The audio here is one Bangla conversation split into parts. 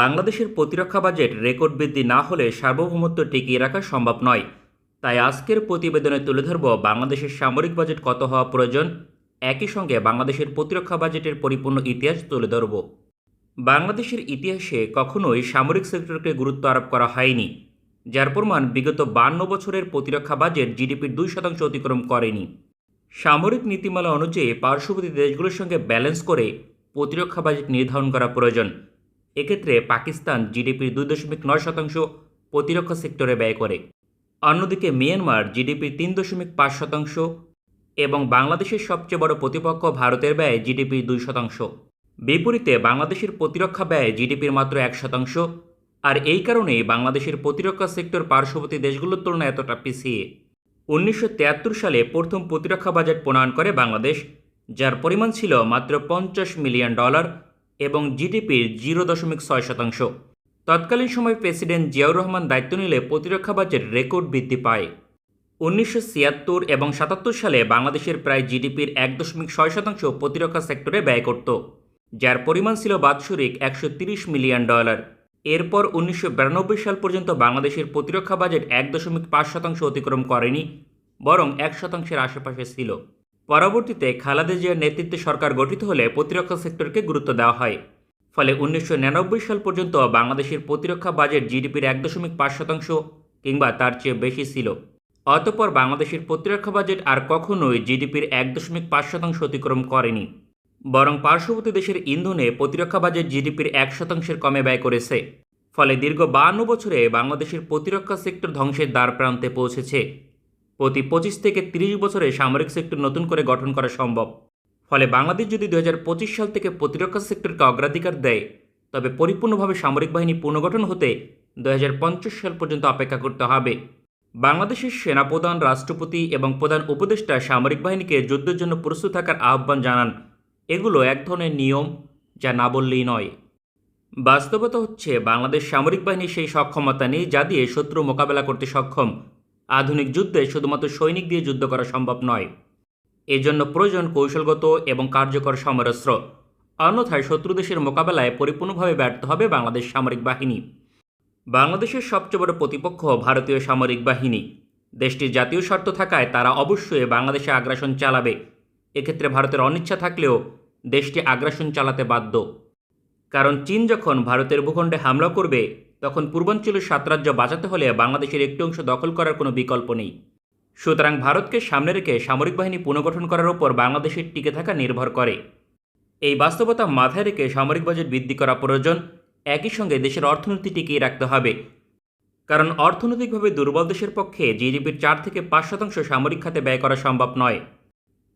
বাংলাদেশের প্রতিরক্ষা বাজেট রেকর্ড বৃদ্ধি না হলে সার্বভৌমত্ব টিকিয়ে রাখা সম্ভব নয়। তাই আজকের প্রতিবেদনে তুলে ধরব বাংলাদেশের সামরিক বাজেট কত হওয়া প্রয়োজন। একই সঙ্গে বাংলাদেশের প্রতিরক্ষা বাজেটের পরিপূর্ণ ইতিহাস তুলে ধরব। বাংলাদেশের ইতিহাসে কখনোই সামরিক সেক্টরকে গুরুত্ব আরোপ করা হয়নি, যার প্রমাণ বিগত বান্ন বছরের প্রতিরক্ষা বাজেট জিডিপির দুই শতাংশ অতিক্রম করেনি। সামরিক নীতিমালা অনুযায়ী পার্শ্ববর্তী দেশগুলোর সঙ্গে ব্যালেন্স করে প্রতিরক্ষা বাজেট নির্ধারণ করা প্রয়োজন। এক্ষেত্রে পাকিস্তান জিডিপির দুই দশমিক নয় শতাংশ প্রতিরক্ষা সেক্টরে ব্যয় করে। অন্যদিকে মিয়ানমার জিডিপির তিন দশমিক পাঁচ শতাংশ এবং বাংলাদেশের সবচেয়ে বড় প্রতিপক্ষ ভারতের ব্যয় জিডিপির দুই শতাংশ। বিপরীতে বাংলাদেশের প্রতিরক্ষা ব্যয় জিডিপির মাত্র এক শতাংশ। আর এই কারণেই বাংলাদেশের প্রতিরক্ষা সেক্টর পার্শ্ববর্তী দেশগুলোর তুলনায় এতটা পিছিয়ে। উনিশশো তিয়াত্তর সালে প্রথম প্রতিরক্ষা বাজেট প্রণয়ন করে বাংলাদেশ, যার পরিমাণ ছিল মাত্র পঞ্চাশ মিলিয়ন ডলার এবং জিডিপির জিরো দশমিক ছয় শতাংশ। তৎকালীন সময় প্রেসিডেন্ট জিয়াউর রহমান দায়িত্ব নিলে প্রতিরক্ষা বাজেট রেকর্ড বৃদ্ধি পায়। উনিশশো ছিয়াত্তর এবং সাতাত্তর সালে বাংলাদেশের প্রায় জিডিপির এক দশমিক ছয় শতাংশ প্রতিরক্ষা সেক্টরে ব্যয় করত, যার পরিমাণ ছিল বাৎসরিক একশো তিরিশ মিলিয়ন ডলার। এরপর উনিশশো বিরানব্বই সাল পর্যন্ত বাংলাদেশের প্রতিরক্ষা বাজেট এক দশমিক পাঁচ শতাংশ অতিক্রম করেনি, বরং এক শতাংশের আশেপাশে ছিল। পরবর্তীতে খালেদা জিয়ার নেতৃত্বে সরকার গঠিত হলে প্রতিরক্ষা সেক্টরকে গুরুত্ব দেওয়া হয়। ফলে উনিশশো নিরানব্বই সাল পর্যন্ত বাংলাদেশের প্রতিরক্ষা বাজেট জিডিপির এক দশমিক পাঁচ শতাংশ কিংবা তার চেয়ে বেশি ছিল। অতপর বাংলাদেশের প্রতিরক্ষা বাজেট আর কখনোই জিডিপির এক দশমিক পাঁচ শতাংশ অতিক্রম করেনি। বরং পার্শ্ববর্তী দেশের ইন্ধনে প্রতিরক্ষা বাজেট জিডিপির এক শতাংশের কমে ব্যয় করেছে। ফলে দীর্ঘ বাহান্ন বছরে বাংলাদেশের প্রতিরক্ষা সেক্টর ধ্বংসের দ্বার প্রান্তে পৌঁছেছে। প্রতি পঁচিশ থেকে তিরিশ বছরে সামরিক সেক্টর নতুন করে গঠন করা সম্ভব। ফলে বাংলাদেশ যদি দু হাজার পঁচিশ সাল থেকে প্রতিরক্ষা সেক্টরকে অগ্রাধিকার দেয়, তবে পরিপূর্ণভাবে সামরিক বাহিনী পুনর্গঠন হতে দু হাজার পঞ্চাশ সাল পর্যন্ত অপেক্ষা করতে হবে। বাংলাদেশের সেনাপ্রধান, রাষ্ট্রপতি এবং প্রধান উপদেষ্টা সামরিক বাহিনীকে যুদ্ধের জন্য প্রস্তুত থাকার আহ্বান জানান। এগুলো এক ধরনের নিয়ম, যা না বললেই নয়। বাস্তবতা হচ্ছে, বাংলাদেশ সামরিক বাহিনী সেই সক্ষমতা নেই, যা দিয়ে শত্রু মোকাবেলা করতে সক্ষম। আধুনিক যুদ্ধে শুধুমাত্র সৈনিক দিয়ে যুদ্ধ করা সম্ভব নয়। এজন্য প্রয়োজন কৌশলগত এবং কার্যকর সমরাস্ত্র। অন্যথায় শত্রু দেশের মোকাবেলায় পরিপূর্ণভাবে ব্যর্থ হবে বাংলাদেশ সামরিক বাহিনী। বাংলাদেশের সবচেয়ে বড় প্রতিপক্ষ ভারতীয় সামরিক বাহিনী। দেশটির জাতীয় স্বার্থ থাকায় তারা অবশ্যই বাংলাদেশে আগ্রাসন চালাবে। এক্ষেত্রে ভারতের অনিচ্ছা থাকলেও দেশটি আগ্রাসন চালাতে বাধ্য। কারণ চীন যখন ভারতের ভূখণ্ডে হামলা করবে তখন পূর্বাঞ্চলের সাত রাজ্য বাঁচাতে হলে বাংলাদেশের একটি অংশ দখল করার কোনো বিকল্প নেই। সুতরাং ভারতকে সামনে রেখে সামরিক বাহিনী পুনর্গঠন করার ওপর বাংলাদেশের টিকে থাকা নির্ভর করে। এই বাস্তবতা মাথায় রেখে সামরিক বাজেট বৃদ্ধি করা প্রয়োজন। একই সঙ্গে দেশের অর্থনীতি টিকিয়ে রাখতে হবে। কারণ অর্থনৈতিকভাবে দুর্বল দেশের পক্ষে জিডিপির চার থেকে পাঁচ শতাংশ সামরিক খাতে ব্যয় করা সম্ভব নয়।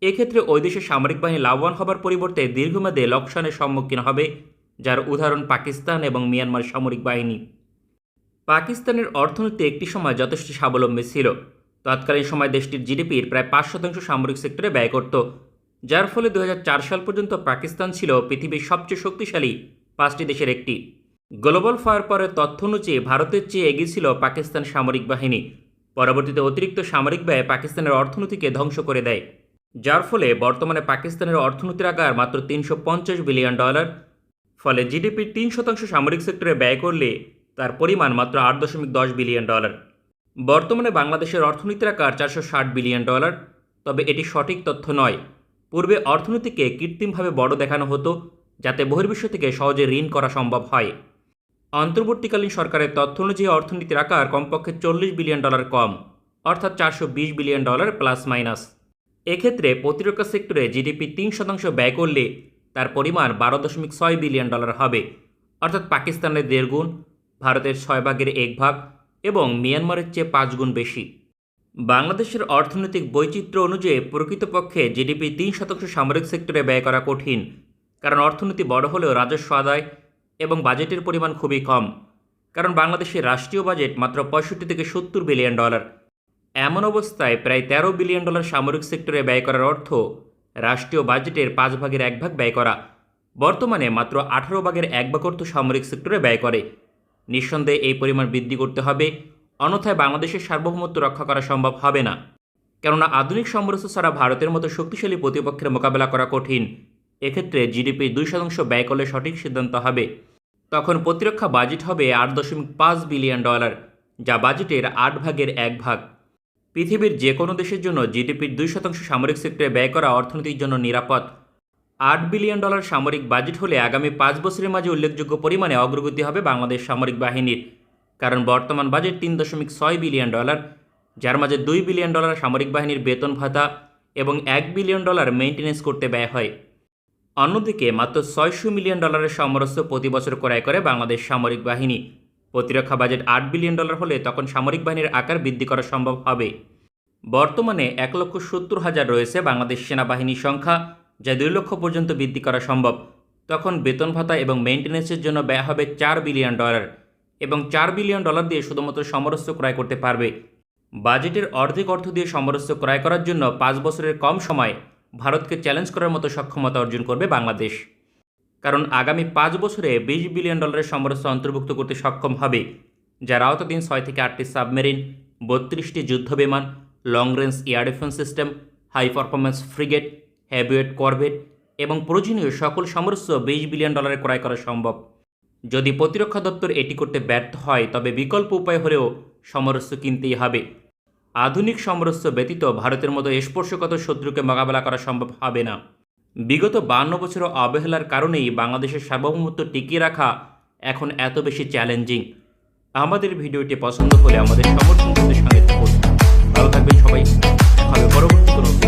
এক্ষেত্রে ওই দেশের সামরিক বাহিনী লাভবান হবার পরিবর্তে দীর্ঘমেয়াদে লোকসানের সম্মুখীন হবে, যার উদাহরণ পাকিস্তান এবং মিয়ানমার সামরিক বাহিনী। পাকিস্তানের অর্থনীতি একটি সময় যথেষ্ট স্বাবলম্বী ছিল। তৎকালীন সময় দেশটির জিডিপির প্রায় পাঁচ শতাংশ সামরিক সেক্টরে ব্যয় করত। যার ফলে দু হাজার চার সাল পর্যন্ত পাকিস্তান ছিল পৃথিবীর সবচেয়ে শক্তিশালী পাঁচটি দেশের একটি। গ্লোবাল ফায়ার পরের তথ্য অনুযায়ী ভারতের চেয়ে এগিয়ে ছিল পাকিস্তান সামরিক বাহিনী। পরবর্তীতে অতিরিক্ত সামরিক ব্যয় পাকিস্তানের অর্থনীতিকে ধ্বংস করে দেয়। যার ফলে বর্তমানে পাকিস্তানের অর্থনীতির আকার মাত্র তিনশো পঞ্চাশ বিলিয়ন ডলার। ফলে জিডিপির তিন শতাংশ সামরিক সেক্টরে ব্যয় করলে তার পরিমাণ মাত্র আট দশমিক দশ বিলিয়ন ডলার। বর্তমানে বাংলাদেশের অর্থনীতির আকার চারশো ষাট বিলিয়ন ডলার, তবে এটি সঠিক তথ্য নয়। পূর্বে অর্থনীতিকে কৃত্রিমভাবে বড় দেখানো হতো, যাতে বহির্বিশ্ব থেকে সহজে ঋণ করা সম্ভব হয়। অন্তর্বর্তীকালীন সরকারের তথ্য অনুযায়ী অর্থনীতির আকার কমপক্ষে চল্লিশ বিলিয়ন ডলার কম, অর্থাৎ চারশো বিশ বিলিয়ন ডলার প্লাস মাইনাস। এক্ষেত্রে প্রতিরক্ষা সেক্টরে জিডিপি তিন শতাংশ ব্যয় করলে তার পরিমাণ বারো দশমিক ছয় বিলিয়ন ডলার হবে, অর্থাৎ পাকিস্তানের দেড় গুণ ভারতের ছয় ভাগের এক ভাগ এবং মিয়ানমারের চেয়ে পাঁচ গুণ বেশি। বাংলাদেশের অর্থনৈতিক বৈচিত্র্য অনুযায়ী প্রকৃতপক্ষে জিডিপি তিন শতাংশ সামরিক সেক্টরে ব্যয় করা কঠিন, কারণ অর্থনীতি বড় হলেও রাজস্ব আদায় এবং বাজেটের পরিমাণ খুবই কম, কারণ বাংলাদেশের রাষ্ট্রীয় বাজেট মাত্র পঁয়ষট্টি থেকে সত্তর বিলিয়ন ডলার। এমন অবস্থায় প্রায় তেরো বিলিয়ন ডলার সামরিক সেক্টরে ব্যয় করার অর্থ রাষ্ট্রীয় বাজেটের পাঁচ ভাগের এক ভাগ ব্যয় করা। বর্তমানে মাত্র আঠারো ভাগের এক ভাগ অর্থ সামরিক সেক্টরে ব্যয় করে। নিঃসন্দেহে এই পরিমাণ বৃদ্ধি করতে হবে। অন্যথায় বাংলাদেশের সার্বভৌমত্ব রক্ষা করা সম্ভব হবে না। কেননা আধুনিক সমরস্য ছাড়া ভারতের মতো শক্তিশালী প্রতিপক্ষের মোকাবেলা করা কঠিন। এক্ষেত্রে জিডিপি দুই শতাংশ ব্যয় করলে সঠিক সিদ্ধান্ত হবে। তখন প্রতিরক্ষা বাজেট হবে আট দশমিক পাঁচ বিলিয়ন ডলার, যা বাজেটের আট ভাগের এক ভাগ। পৃথিবীর যে কোনো দেশের জন্য জিডিপির দুই শতাংশ সামরিক সেক্টরে ব্যয় করা অর্থনীতির জন্য নিরাপদ। আট বিলিয়ন ডলার সামরিক বাজেট হলে আগামী পাঁচ বছরের মাঝে উল্লেখযোগ্য পরিমাণে অগ্রগতি হবে বাংলাদেশ সামরিক বাহিনীর। কারণ বর্তমান বাজেট তিন দশমিক ছয় বিলিয়ন ডলার, যার মাঝে দুই বিলিয়ন ডলার সামরিক বাহিনীর বেতন ভাতা এবং এক বিলিয়ন ডলার মেইনটেনেন্স করতে ব্যয় হয়। অন্যদিকে মাত্র ছয়শো মিলিয়ন ডলারের সমরস্য প্রতি বছর ক্রয় করে বাংলাদেশ সামরিক বাহিনী। প্রতিরক্ষা বাজেট আট বিলিয়ন ডলার হলে তখন সামরিক বাহিনীর আকার বৃদ্ধি করা সম্ভব হবে। বর্তমানে এক লক্ষ সত্তর হাজার রয়েছে বাংলাদেশ সেনাবাহিনীর সংখ্যা যা দুই লক্ষ পর্যন্ত বৃদ্ধি করা সম্ভব। তখন বেতন ভাতা এবং মেইনটেনেন্সের জন্য ব্যয় হবে চার বিলিয়ন ডলার এবং চার বিলিয়ন ডলার দিয়ে শুধুমাত্র সমরস্য ক্রয় করতে পারবে। বাজেটের অর্ধেক অর্থ দিয়ে সমরস্য ক্রয় করার জন্য পাঁচ বছরের কম সময় ভারতকে চ্যালেঞ্জ করার মতো সক্ষমতা অর্জন করবে বাংলাদেশ। কারণ আগামী পাঁচ বছরে বিশ বিলিয়ন ডলারের সমরস্য অন্তর্ভুক্ত করতে সক্ষম হবে যার আওতাধীন ছয় থেকে আটটি সাবমেরিন, বত্রিশটি যুদ্ধবিমান long range air defence system high performance frigate হ্যাভিয়েট corvette এবং প্রয়োজনীয় সকল সমরস্য বিশ বিলিয়ন ডলারে ক্রয় করা সম্ভব। যদি প্রতিরক্ষা দপ্তর এটি করতে ব্যর্থ হয়, তবে বিকল্প উপায় হলেও সমরস্য কিনতেই হবে। আধুনিক সমরস্য ব্যতীত ভারতের মতো স্পর্শগত শত্রুকে মোকাবেলা করা সম্ভব হবে না। বিগত বান্ন বছর অবহেলার কারণেই বাংলাদেশের সার্বভৌমত্ব টিকিয়ে রাখা এখন এত বেশি চ্যালেঞ্জিং। আমাদের ভিডিওটি পছন্দ হলে আমাদের সমর্থন করতে সঙ্গে থাকুন। ভালো থাকবেন সবাই। হবে পরবর্তী